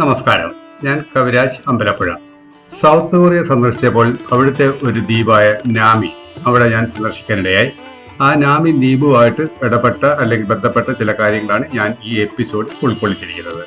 നമസ്കാരം. ഞാൻ Kaviraj Ambalappuzha. South Korea സന്ദർശിച്ചപ്പോൾ അവിടുത്തെ ഒരു ദ്വീപായ നാമി അവിടെ ഞാൻ സന്ദർശിക്കാനിടയായി. ആ നാമി ദ്വീപുമായിട്ട് ഇടപെട്ട അല്ലെങ്കിൽ ബന്ധപ്പെട്ട ചില കാര്യങ്ങളാണ് ഞാൻ ഈ എപ്പിസോഡ് ഉൾക്കൊള്ളിച്ചിരിക്കുന്നത്.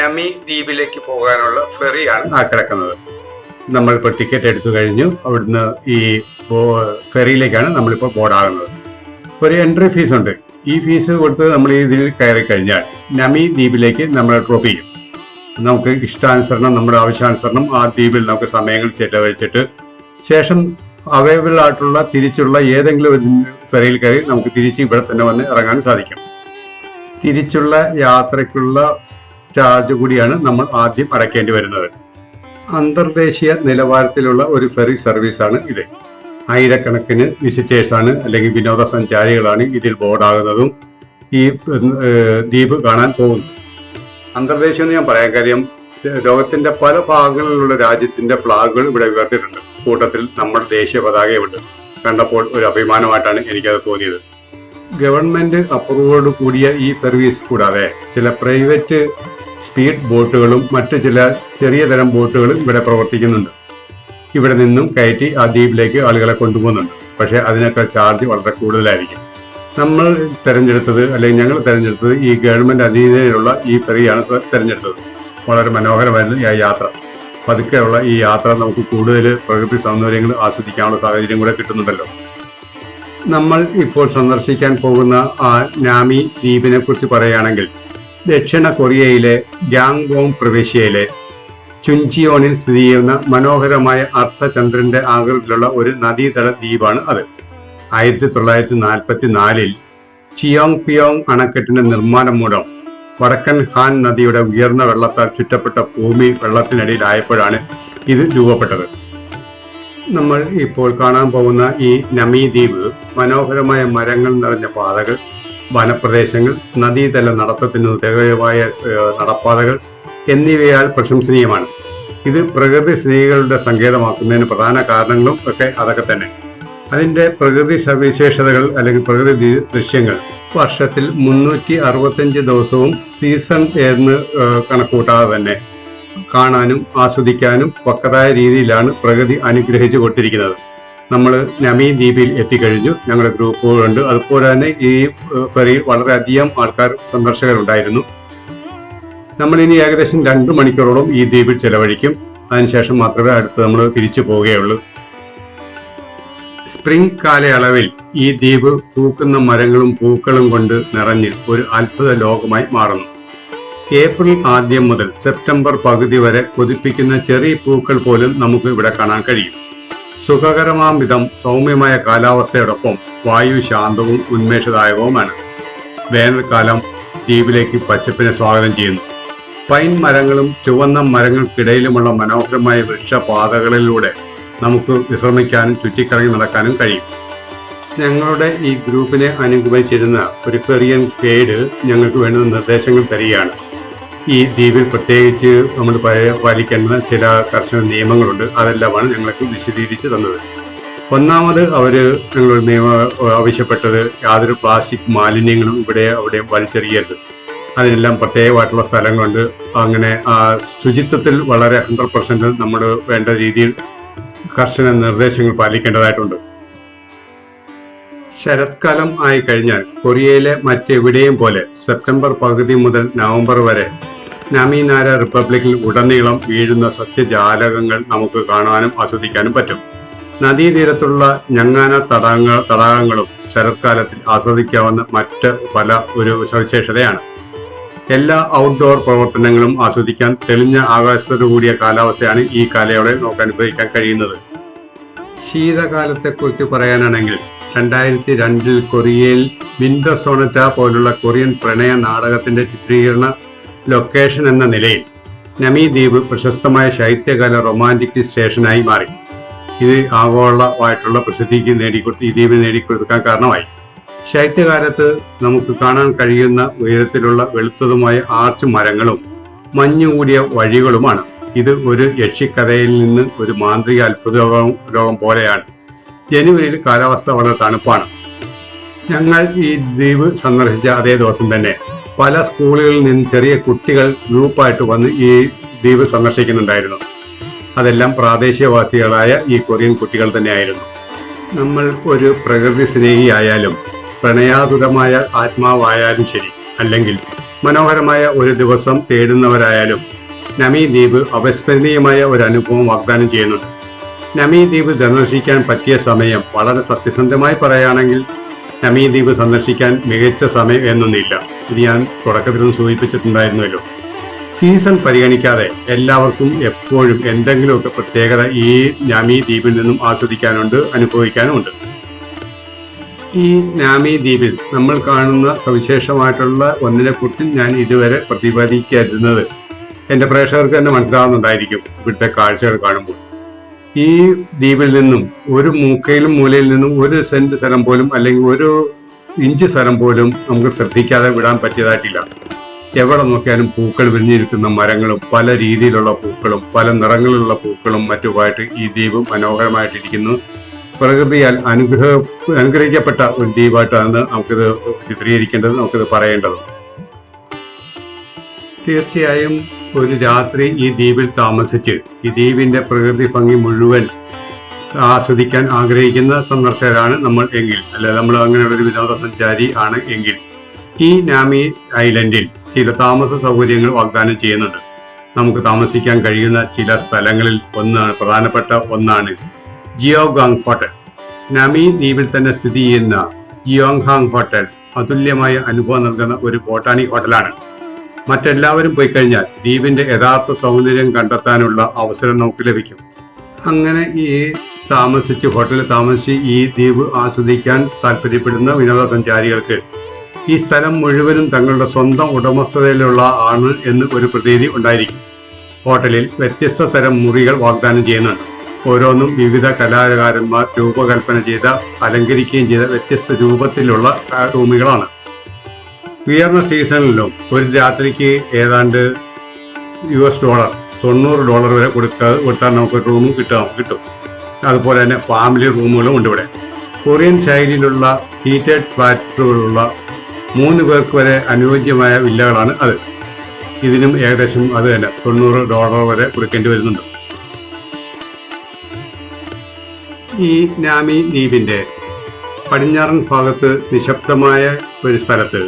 നമി ദ്വീപിലേക്ക് പോകാനുള്ള ഫെറിയാണ് ആ കിടക്കുന്നത്. നമ്മളിപ്പോൾ ടിക്കറ്റ് എടുത്തു കഴിഞ്ഞു. അവിടുന്ന് ഈ ഫെറിയിലേക്കാണ് നമ്മളിപ്പോൾ ബോർഡാകുന്നത്. ഒരു എൻട്രി ഫീസ് ഉണ്ട് ഈ ഫീസ് കൊടുത്ത് നമ്മൾ ഇതിൽ കയറി കഴിഞ്ഞാൽ നമി ദ്വീപിലേക്ക് നമ്മൾ ഡ്രോപ്പ് ചെയ്യും. നമുക്ക് ഇഷ്ടാനുസരണം നമ്മുടെ ആവശ്യാനുസരണം ആ ദ്വീപിൽ നമുക്ക് സമയങ്ങൾ ചെലവഴിച്ചിട്ട് ശേഷം അവൈലബിൾ ആയിട്ടുള്ള തിരിച്ചുള്ള ഏതെങ്കിലും ഒരു ഫെറിയിൽ കയറി നമുക്ക് തിരിച്ച് ഇവിടെ തന്നെ വന്ന് ഇറങ്ങാൻ സാധിക്കും. തിരിച്ചുള്ള യാത്രയ്ക്കുള്ള ചാർജ് കൂടിയാണ് നമ്മൾ ആദ്യം അടയ്ക്കേണ്ടി വരുന്നത്. അന്തർദേശീയ നിലവാരത്തിലുള്ള ഒരു ഫെറി സർവീസാണ് ഇത്. ആയിരക്കണക്കിന് വിസിറ്റേഴ്സാണ് അല്ലെങ്കിൽ വിനോദസഞ്ചാരികളാണ് ഇതിൽ ബോർഡാകുന്നതും ഈ ദ്വീപ് കാണാൻ പോകുന്നത് അന്തർദേശീയം എന്ന് ഞാൻ പറയാൻ കാര്യം ലോകത്തിന്റെ പല ഭാഗങ്ങളിലുള്ള രാജ്യത്തിന്റെ ഫ്ലാഗുകൾ ഇവിടെ ഉയർത്തിയിട്ടുണ്ട്. കൂട്ടത്തിൽ നമ്മുടെ ദേശീയ പതാകയുമുണ്ട് കണ്ടപ്പോൾ ഒരു അഭിമാനമായിട്ടാണ് എനിക്കത് തോന്നിയത്. ഗവൺമെന്റ് അപ്രൂവോട് കൂടിയ ഈ സർവീസ് കൂടാതെ ചില പ്രൈവറ്റ് സ്പീഡ് ബോട്ടുകളും മറ്റ് ചില ചെറിയ തരം ബോട്ടുകളും ഇവിടെ പ്രവർത്തിക്കുന്നുണ്ട്. ഇവിടെ നിന്നും കയറ്റി ആ ദ്വീപിലേക്ക് ആളുകളെ കൊണ്ടുപോകുന്നുണ്ട്. പക്ഷേ അതിനൊക്കെ ചാർജ് വളരെ കൂടുതലായിരിക്കും. നമ്മൾ തിരഞ്ഞെടുത്തത് അല്ലെങ്കിൽ ഞങ്ങൾ തിരഞ്ഞെടുത്തത് ഈ ഗവൺമെന്റ് അധീനതയിലുള്ള ഈ ഫെറിയാണ് തിരഞ്ഞെടുത്തത്. വളരെ മനോഹരമായിരുന്നു ഈ യാത്ര. പതുക്കെയുള്ള ഈ യാത്ര നമുക്ക് കൂടുതൽ പ്രകൃതി സൗന്ദര്യങ്ങൾ ആസ്വദിക്കാനുള്ള സാഹചര്യം കൂടെ കിട്ടുന്നുണ്ടല്ലോ. നമ്മൾ ഇപ്പോൾ സന്ദർശിക്കാൻ പോകുന്ന ആ നാമി ദ്വീപിനെ കുറിച്ച് പറയുകയാണെങ്കിൽ ദക്ഷിണ കൊറിയയിലെ ഗ്യാങ്ഗോങ് പ്രവിശ്യയിലെ ചുഞ്ചിയോണിൽ സ്ഥിതി ചെയ്യുന്ന മനോഹരമായ അർത്ഥചന്ദ്രന്റെ ആകൃതിയിലുള്ള ഒരു നദീതട ദ്വീപാണ് അത്. ആയിരത്തി തൊള്ളായിരത്തി നാൽപ്പത്തി നാലിൽ ചിയോങ് പിയോങ് അണക്കെട്ടിന്റെ നിർമ്മാണം മൂലം വടക്കൻ ഹാൻ നദിയുടെ ഉയർന്ന വെള്ളത്താൽ ചുറ്റപ്പെട്ട ഭൂമി വെള്ളത്തിനടിയിലായപ്പോഴാണ് ഇത് രൂപപ്പെട്ടത്. നമ്മൾ ഇപ്പോൾ കാണാൻ പോകുന്ന ഈ നമി ദ്വീപ് മനോഹരമായ മരങ്ങൾ നിറഞ്ഞ പാതകൾ വനപ്രദേശങ്ങൾ നദീതല നടത്തത്തിന് ഉദയമായ നടപ്പാതകൾ എന്നിവയാൽ പ്രശംസനീയമാണ്. ഇത് പ്രകൃതി സ്നേഹികളുടെ സങ്കേതമാക്കുന്നതിന് പ്രധാന കാരണങ്ങളും ഒക്കെ അതൊക്കെ തന്നെ. അതിന്റെ പ്രകൃതി സവിശേഷതകൾ അല്ലെങ്കിൽ പ്രകൃതി ദൃശ്യങ്ങൾ. വർഷത്തിൽ മുന്നൂറ്റി അറുപത്തഞ്ച് ദിവസവും സീസൺ എന്ന് കണക്കൂട്ടാതെ തന്നെ കാണാനും ആസ്വദിക്കാനും പക്കതായ രീതിയിലാണ് പ്രകൃതി അനുഗ്രഹിച്ചു കൊണ്ടിരിക്കുന്നത് നമ്മൾ നമി ദ്വീപിൽ എത്തിക്കഴിഞ്ഞു. ഞങ്ങളുടെ ഗ്രൂപ്പുകളുണ്ട്. അതുപോലെ തന്നെ ഈ ഫെറിയിൽ വളരെയധികം ആൾക്കാർ സന്ദർശകരുണ്ടായിരുന്നു. നമ്മൾ ഇനി ഏകദേശം രണ്ട് മണിക്കൂറോളം ഈ ദ്വീപിൽ ചെലവഴിക്കും. അതിനുശേഷം മാത്രമേ അടുത്ത് നമ്മൾ തിരിച്ചു പോവുകയുള്ളൂ. സ്പ്രിംഗ് കാലയളവിൽ ഈ ദ്വീപ് പൂക്കുന്ന മരങ്ങളും പൂക്കളും കൊണ്ട് നിറഞ്ഞ് ഒരു അത്ഭുത ലോകമായി മാറുന്നു. ഏപ്രിൽ ആദ്യം മുതൽ സെപ്റ്റംബർ പകുതി വരെ കൊതിപ്പിക്കുന്ന ചെറിയ പൂക്കൾ പോലും നമുക്ക് ഇവിടെ കാണാൻ കഴിയും. സുഖകരമാം വിധം സൗമ്യമായ കാലാവസ്ഥയോടൊപ്പം വായു ശാന്തവും ഉന്മേഷദായകവുമാണ്. വേനൽക്കാലം ദ്വീപിലേക്ക് പച്ചപ്പിനെ സ്വാഗതം ചെയ്യുന്നു. പൈൻ മരങ്ങളും ചുവന്ന മരങ്ങൾക്കിടയിലുമുള്ള മനോഹരമായ വൃക്ഷപാതകളിലൂടെ നമുക്ക് വിശ്രമിക്കാനും ചുറ്റിക്കറങ്ങി നടക്കാനും കഴിയും. ഞങ്ങളുടെ ഈ ഗ്രൂപ്പിനെ അനുഗമിച്ചിരുന്ന ഒരു കൊറിയൻ ഗൈഡ് ഞങ്ങൾക്ക് വേണ്ടുന്ന നിർദ്ദേശങ്ങൾ തരികയാണ്. ഈ ദ്വീപിൽ പ്രത്യേകിച്ച് നമ്മൾ പാലിക്കേണ്ട ചില കർശന നിയമങ്ങളുണ്ട്. അതെല്ലാമാണ് ഞങ്ങൾക്ക് വിശദീകരിച്ച് തന്നത്. ഒന്നാമത് അവർ ഞങ്ങളൊരു നിയമം ആവശ്യപ്പെട്ടത് യാതൊരു പ്ലാസ്റ്റിക് മാലിന്യങ്ങളും ഇവിടെ അവിടെ വലിച്ചെറിയരുത്. അതിനെല്ലാം പ്രത്യേകമായിട്ടുള്ള സ്ഥലങ്ങളുണ്ട്. അങ്ങനെ ആ ശുചിത്വത്തിൽ വളരെ ഹൺഡ്രഡ് പെർസെന്റ് നമ്മൾ വേണ്ട രീതിയിൽ കർശന നിർദ്ദേശങ്ങൾ പാലിക്കേണ്ടതായിട്ടുണ്ട്. ശരത്കാലം ആയി കഴിഞ്ഞാൽ കൊറിയയിലെ മറ്റെവിടെയും പോലെ സെപ്റ്റംബർ പകുതി മുതൽ നവംബർ വരെ നമീനാര റിപ്പബ്ലിക്കിൽ ഉടനീളം വീഴുന്ന സസ്യജാലകങ്ങൾ നമുക്ക് കാണാനും ആസ്വദിക്കാനും പറ്റും. നദീതീരത്തുള്ള ഞങ്ങാന തടാകങ്ങൾ തടാകങ്ങളും ശരത്കാലത്തിൽ ആസ്വദിക്കാവുന്ന മറ്റ് പല ഒരു സവിശേഷതയാണ്. എല്ലാ ഔട്ട്ഡോർ പ്രവർത്തനങ്ങളും ആസ്വദിക്കാൻ തെളിഞ്ഞ ആകാശത്തോടു കൂടിയ കാലാവസ്ഥയാണ് ഈ കാലയളവിൽ നമുക്ക് അനുഭവിക്കാൻ കഴിയുന്നത്. ശീതകാലത്തെക്കുറിച്ച് പറയാനാണെങ്കിൽ രണ്ടായിരത്തി രണ്ടിൽ കൊറിയയിൽ വിൻഡർ സോണറ്റ പോലുള്ള കൊറിയൻ പ്രണയ നാടകത്തിന്റെ ചിത്രീകരണ ലൊക്കേഷൻ എന്ന നിലയിൽ നമി ദ്വീപ് പ്രശസ്തമായ ശൈത്യകാല റൊമാന്റിക് സ്റ്റേഷനായി മാറി. ഇത് ആഗോളമായിട്ടുള്ള പ്രസിദ്ധിക്ക് നേടിക്കൊടുത്ത് ഈ ദ്വീപിന് നേടിക്കൊടുക്കാൻ കാരണമായി. ശൈത്യകാലത്ത് നമുക്ക് കാണാൻ കഴിയുന്ന ഉയരത്തിലുള്ള വെളുത്തതുമായ ആർച്ച് മരങ്ങളും മഞ്ഞുകൂടിയ വഴികളുമാണ്. ഇത് ഒരു യക്ഷിക്കഥയിൽ നിന്ന് ഒരു മാന്ത്രിക അത്ഭുത രോഗം പോലെയാണ്. ജനുവരിയിൽ കാലാവസ്ഥ വളരെ തണുപ്പാണ്. ഞങ്ങൾ ഈ ദ്വീപ് സന്ദർശിച്ച അതേ ദിവസം തന്നെ പല സ്കൂളുകളിൽ നിന്ന് ചെറിയ കുട്ടികൾ ഗ്രൂപ്പായിട്ട് വന്ന് ഈ ദ്വീപ് സന്ദർശിക്കുന്നുണ്ടായിരുന്നു. അതെല്ലാം പ്രാദേശികവാസികളായ ഈ കൊറിയൻ കുട്ടികൾ തന്നെയായിരുന്നു. നമ്മൾ ഒരു പ്രകൃതി സ്നേഹിയായാലും പ്രണയാതുരമായ ആത്മാവായാലും ശരി അല്ലെങ്കിൽ മനോഹരമായ ഒരു ദിവസം തേടുന്നവരായാലും നമി ദ്വീപ് അവിസ്മരണീയമായ ഒരു അനുഭവം വാഗ്ദാനം ചെയ്യുന്നുണ്ട്. നമി ദ്വീപ് സന്ദർശിക്കാൻ പറ്റിയ സമയം വളരെ സത്യസന്ധമായി പറയുകയാണെങ്കിൽ നമി ദ്വീപ് സന്ദർശിക്കാൻ മികച്ച സമയം എന്നൊന്നില്ല ഇത് ഞാൻ തുടക്കത്തിലൊന്നും സൂചിപ്പിച്ചിട്ടുണ്ടായിരുന്നല്ലോ. സീസൺ പരിഗണിക്കാതെ എല്ലാവർക്കും എപ്പോഴും എന്തെങ്കിലുമൊക്കെ പ്രത്യേകത ഈ നാമി ദ്വീപിൽ നിന്നും ആസ്വദിക്കാനുണ്ട് അനുഭവിക്കാനുമുണ്ട്. ഈ നാമി ദ്വീപിൽ നമ്മൾ കാണുന്ന സവിശേഷമായിട്ടുള്ള ഒന്നിനെ കുറിച്ച് ഞാൻ ഇതുവരെ പ്രതിപാദിക്കാതിരുന്നത് എന്റെ പ്രേക്ഷകർക്ക് തന്നെ മനസ്സിലാവുന്നുണ്ടായിരിക്കും ഇവിടുത്തെ കാഴ്ചകൾ കാണുമ്പോൾ. ഈ ദ്വീപിൽ നിന്നും ഒരു മൂക്കയിലും മൂലയിൽ നിന്നും ഒരു സെന്റ് സ്ഥലം പോലും അല്ലെങ്കിൽ ഒരു ഇഞ്ച് സ്ഥലം പോലും നമുക്ക് ശ്രദ്ധിക്കാതെ വിടാൻ പറ്റിയതായിട്ടില്ല. എവിടെ നോക്കിയാലും പൂക്കൾ വിരിഞ്ഞിരിക്കുന്ന മരങ്ങളും പല രീതിയിലുള്ള പൂക്കളും പല നിറങ്ങളിലുള്ള പൂക്കളും മറ്റുമായിട്ട് ഈ ദ്വീപ് മനോഹരമായിട്ടിരിക്കുന്നു. പ്രകൃതിയാൽ അനുഗ്രഹ അനുഗ്രഹിക്കപ്പെട്ട ഒരു ദ്വീപായിട്ടാണ് നമുക്കിത് ചിത്രീകരിക്കേണ്ടത് നമുക്കിത് പറയേണ്ടത്. തീർച്ചയായും ഒരു രാത്രി ഈ ദ്വീപിൽ താമസിച്ച് ഈ ദ്വീപിന്റെ പ്രകൃതി ഭംഗി മുഴുവൻ ആസ്വദിക്കാൻ ആഗ്രഹിക്കുന്ന സന്ദർശകരാണ് നമ്മൾ എങ്കിൽ അല്ല നമ്മൾ അങ്ങനെയുള്ള ഒരു വിനോദസഞ്ചാരി ആണ് എങ്കിൽ ഈ നാമി ഐലൻഡിൽ ചില താമസ സൗകര്യങ്ങൾ വാഗ്ദാനം ചെയ്യുന്നുണ്ട്. നമുക്ക് താമസിക്കാൻ കഴിയുന്ന ചില സ്ഥലങ്ങളിൽ ഒന്നാണ് പ്രധാനപ്പെട്ട ഒന്നാണ് ജിയോഗാങ് ഹോട്ടൽ. നാമി ദ്വീപിൽ തന്നെ സ്ഥിതി ചെയ്യുന്ന ജിയോങ്ഹാങ് ഹോട്ടൽ അതുല്യമായ അനുഭവം നൽകുന്ന ഒരു ബോട്ടാണി ഹോട്ടലാണ്. മറ്റെല്ലാവരും പോയി കഴിഞ്ഞാൽ ദ്വീപിന്റെ യഥാർത്ഥ സൗന്ദര്യം കണ്ടെത്താനുള്ള അവസരം നമുക്ക് ലഭിക്കും. അങ്ങനെ ഈ താമസിച്ച് ഹോട്ടലിൽ താമസിച്ച് ഈ ദ്വീപ് ആസ്വദിക്കാൻ താല്പര്യപ്പെടുന്ന വിനോദസഞ്ചാരികൾക്ക് ഈ സ്ഥലം മുഴുവനും തങ്ങളുടെ സ്വന്തം ഉടമസ്ഥതയിലുള്ള ആണ് എന്ന് ഒരു പ്രതീതി ഉണ്ടായിരിക്കും. ഹോട്ടലിൽ വ്യത്യസ്ത തരം മുറികൾ വാഗ്ദാനം ചെയ്യുന്നുണ്ട്. ഓരോന്നും വിവിധ കലാകാരന്മാർ രൂപകൽപ്പന ചെയ്ത അലങ്കരിക്കുകയും ചെയ്ത വ്യത്യസ്ത രൂപത്തിലുള്ള റൂമുകളാണ്. ഉയർന്ന സീസണിലും ഒരു രാത്രിക്ക് ഏതാണ്ട് യു എസ് ഡോളർ തൊണ്ണൂറ് ഡോളർ വരെ കൊടുക്കാതെ കൊടുത്താൽ നമുക്ക് റൂം കിട്ടാം കിട്ടും. അതുപോലെ തന്നെ ഫാമിലി റൂമുകളും ഉണ്ട് ഇവിടെ. കൊറിയൻ ശൈലിയിലുള്ള ഹീറ്റഡ് ഫ്ലാറ്റുകളുള്ള മൂന്ന് പേർക്ക് വരെ അനുയോജ്യമായ വില്ലകളാണ് അത്. ഇതിനും ഏകദേശം അത് തന്നെ തൊണ്ണൂറ് ഡോളർ വരെ കൊടുക്കേണ്ടി വരുന്നുണ്ട്. ഈ നാമി ദ്വീപിന്റെ പടിഞ്ഞാറൻ ഭാഗത്ത് നിശബ്ദമായ ഒരു സ്ഥലത്ത്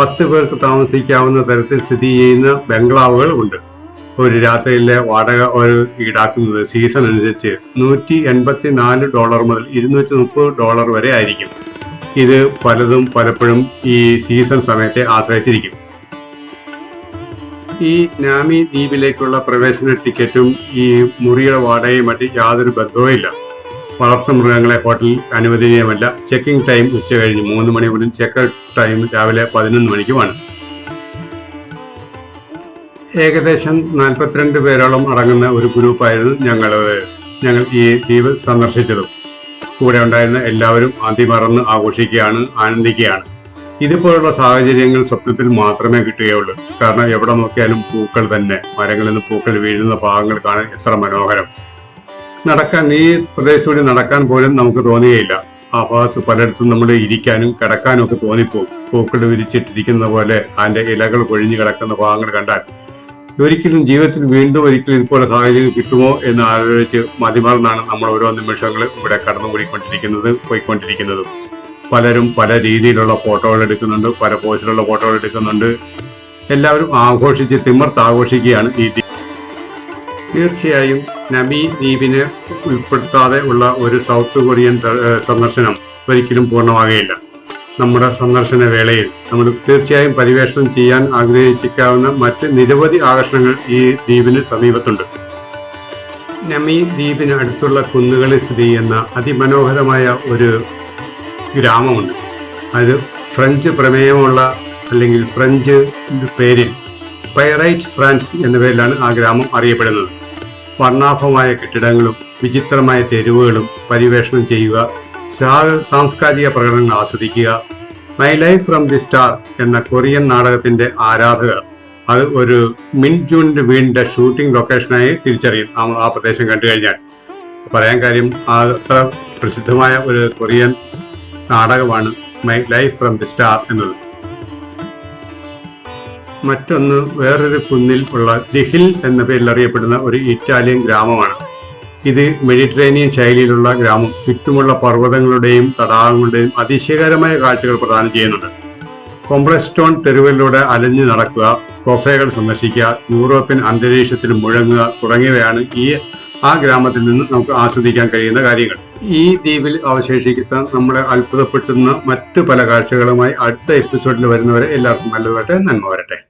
പത്ത് പേർക്ക് താമസിക്കാവുന്ന തരത്തിൽ സ്ഥിതി ചെയ്യുന്ന ബംഗ്ലാവുകൾ ഉണ്ട്. ഒരു രാത്രിയിലെ വാടക ഒരു ഈടാക്കുന്നത് സീസൺ അനുസരിച്ച് നൂറ്റി എൺപത്തി നാല് ഡോളർ മുതൽ ഇരുന്നൂറ്റി മുപ്പത് ഡോളർ വരെ ആയിരിക്കും. ഇത് പലതും പലപ്പോഴും ഈ സീസൺ സമയത്തെ ആശ്രയിച്ചിരിക്കും. ഈ നാമി ദ്വീപിലേക്കുള്ള പ്രവേശന ടിക്കറ്റും ഈ മുറിയുടെ വാടകയും മറ്റ് യാതൊരു ബന്ധവുമില്ല. വളർത്തു മൃഗങ്ങളെ ഹോട്ടലിൽ അനുവദനീയമല്ല. ചെക്കിംഗ് ടൈം ഉച്ച കഴിഞ്ഞ് മൂന്ന് മണി മുതൽ ചെക്ക് ടൈം രാവിലെ പതിനൊന്ന് മണിക്കുമാണ്. ഏകദേശം നാൽപ്പത്തിരണ്ട് പേരോളം അടങ്ങുന്ന ഒരു ഗ്രൂപ്പായിരുന്നു ഞങ്ങൾ ഞങ്ങൾ ഈ ദ്വീപ് സന്ദർശിച്ചതും. കൂടെ ഉണ്ടായിരുന്ന എല്ലാവരും അതിമറന്ന് ആഘോഷിക്കുകയാണ് ആനന്ദിക്കുകയാണ്. ഇതുപോലുള്ള സാഹചര്യങ്ങൾ സ്വപ്നത്തിൽ മാത്രമേ കിട്ടുകയുള്ളൂ. കാരണം എവിടെ നോക്കിയാലും പൂക്കൾ തന്നെ. മരങ്ങളിൽ നിന്ന് പൂക്കൾ വീഴുന്ന ഭാഗങ്ങൾ കാണാൻ എത്ര മനോഹരം. നടക്കാൻ ഈ പ്രദേശത്തൂടെ നടക്കാൻ പോലും നമുക്ക് തോന്നുകയില്ല ആ ഭാഗത്ത് പലയിടത്തും നമ്മൾ ഇരിക്കാനും കിടക്കാനും ഒക്കെ തോന്നിപ്പോകും പൂക്കൾ വിരിച്ചിട്ടിരിക്കുന്ന പോലെ അതിന്റെ ഇലകൾ കൊഴിഞ്ഞു കിടക്കുന്ന ഭാഗങ്ങൾ കണ്ടാൽ ഒരിക്കലും ജീവിതത്തിൽ വീണ്ടും ഒരിക്കലും ഇതുപോലെ സാഹചര്യം കിട്ടുമോ എന്ന് ആലോചിച്ച് മതിമറന്നാണ് നമ്മൾ ഓരോ നിമിഷങ്ങൾ ഇവിടെ കടന്നുകൂടിക്കൊണ്ടിരിക്കുന്നത് പോയിക്കൊണ്ടിരിക്കുന്നതും. പലരും പല രീതിയിലുള്ള ഫോട്ടോകൾ എടുക്കുന്നുണ്ട് പല പോസ്റ്റിലുള്ള ഫോട്ടോകൾ എടുക്കുന്നുണ്ട്. എല്ലാവരും ആഘോഷിച്ച് തിമ്മർത്ത് ആഘോഷിക്കുകയാണ് ഈ തീർച്ചയായും നബി ദ്വീപിനെ ഉൾപ്പെടുത്താതെ ഉള്ള ഒരു സൗത്ത് കൊറിയൻ സന്ദർശനം ഒരിക്കലും പൂർണമാകുകയില്ല. നമ്മുടെ സന്ദർശന വേളയിൽ നമ്മൾ തീർച്ചയായും പരിവേഷണം ചെയ്യാൻ ആഗ്രഹിച്ചിരിക്കാവുന്ന മറ്റ് നിരവധി ആകർഷണങ്ങൾ ഈ ദ്വീപിന് സമീപത്തുണ്ട്. നമി ദ്വീപിന് അടുത്തുള്ള കുന്നുകളിൽ സ്ഥിതി ചെയ്യുന്ന അതിമനോഹരമായ ഒരു ഗ്രാമമുണ്ട്. അത് ഫ്രഞ്ച് പ്രമേയമുള്ള അല്ലെങ്കിൽ ഫ്രഞ്ച് പേരിൽ പൈറൈറ്റ് ഫ്രാൻസ് എന്ന പേരിലാണ് ആ ഗ്രാമം അറിയപ്പെടുന്നത്. വർണാഭമായ കെട്ടിടങ്ങളും വിചിത്രമായ തെരുവുകളും പരിവേഷണം ചെയ്യുക സാംസ്കാരിക പ്രകടനങ്ങൾ ആസ്വദിക്കുക. My life from the star എന്ന കൊറിയൻ നാടകത്തിന്റെ ആരാധകർ അത് ഒരു മിൻ ജൂണിന്റെ വീടിന്റെ ഷൂട്ടിംഗ് ലൊക്കേഷനായി തിരിച്ചറിയും. ആ പ്രദേശം കണ്ടു കഴിഞ്ഞാൽ. പറയാൻ കാര്യം അത്ര പ്രസിദ്ധമായ ഒരു കൊറിയൻ നാടകമാണ് my life from the star എന്നത്. മറ്റൊന്ന് വേറൊരു കുന്നിൽ ഉള്ള ദിഹിൽ എന്ന പേരിൽ അറിയപ്പെടുന്ന ഒരു ഇറ്റാലിയൻ ഗ്രാമമാണ്. ഇത് മെഡിറ്ററേനിയൻ ശൈലിയിലുള്ള ഗ്രാമം. ചുറ്റുമുള്ള പർവതങ്ങളുടെയും തടാകങ്ങളുടെയും അതിശയകരമായ കാഴ്ചകൾ പ്രദാനം ചെയ്യുന്നുണ്ട്. കോംപ്ലസ്റ്റോൺ തെരുവിലൂടെ അലഞ്ഞു നടക്കുക കൊഫേകൾ സന്ദർശിക്കുക യൂറോപ്യൻ അന്തരീക്ഷത്തിൽ മുഴങ്ങുക തുടങ്ങിയവയാണ് ഈ ആ ഗ്രാമത്തിൽ നിന്ന് നമുക്ക് ആസ്വദിക്കാൻ കഴിയുന്ന കാര്യങ്ങൾ. ഈ ദ്വീപിൽ അവശേഷിക്കുന്ന നമ്മളെ അത്ഭുതപ്പെടുത്തുന്ന മറ്റു പല കാഴ്ചകളുമായി അടുത്ത എപ്പിസോഡിൽ വരുന്നവരെ എല്ലാവർക്കും നല്ലതായിട്ട് നന്മ വരട്ടെ.